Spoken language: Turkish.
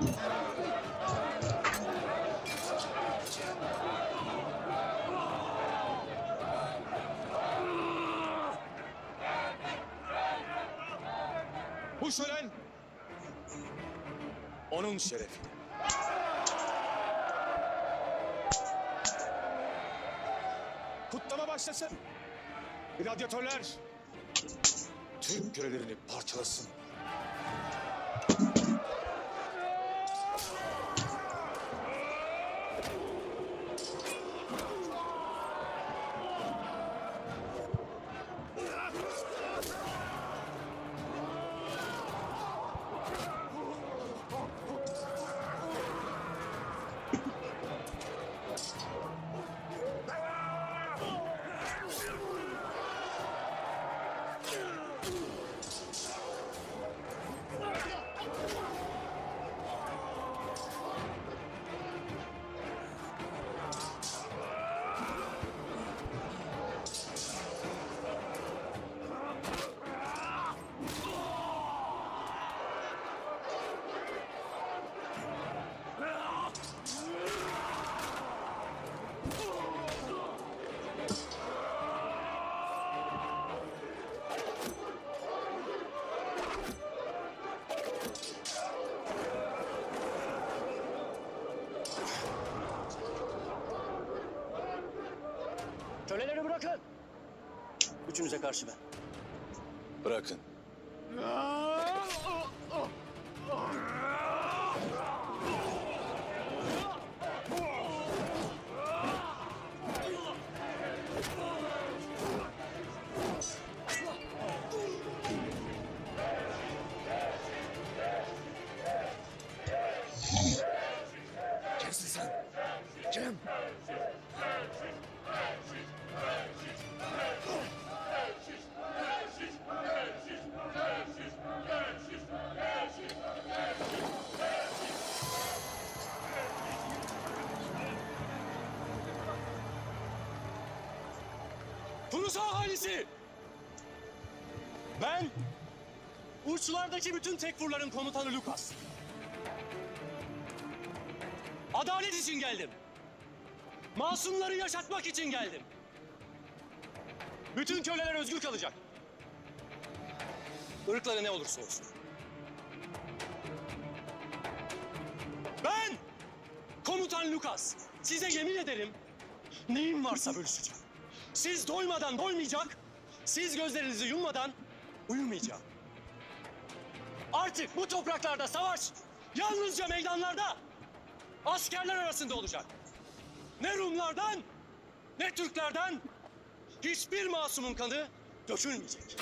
Bu şölen onun şerefi. Kutlama başlasın. Gladyatörler Türk kürelerini parçalasın. Bırakın. Üçünüze karşı ben. Bırakın. Tunus ahalisi! Ben uçlardaki bütün tekfurların komutanı Lukas. Adalet için geldim. Masumları yaşatmak için geldim. Bütün köleler özgür kalacak. Irkları ne olursa olsun. Ben komutan Lukas size yemin ederim neyim varsa bölüşeceğim. Siz doymadan doymayacak, siz gözlerinizi yummadan uyumayacağım. Artık bu topraklarda savaş yalnızca meydanlarda, askerler arasında olacak. Ne Rumlardan, ne Türklerden hiçbir masumun kanı dökülmeyecek.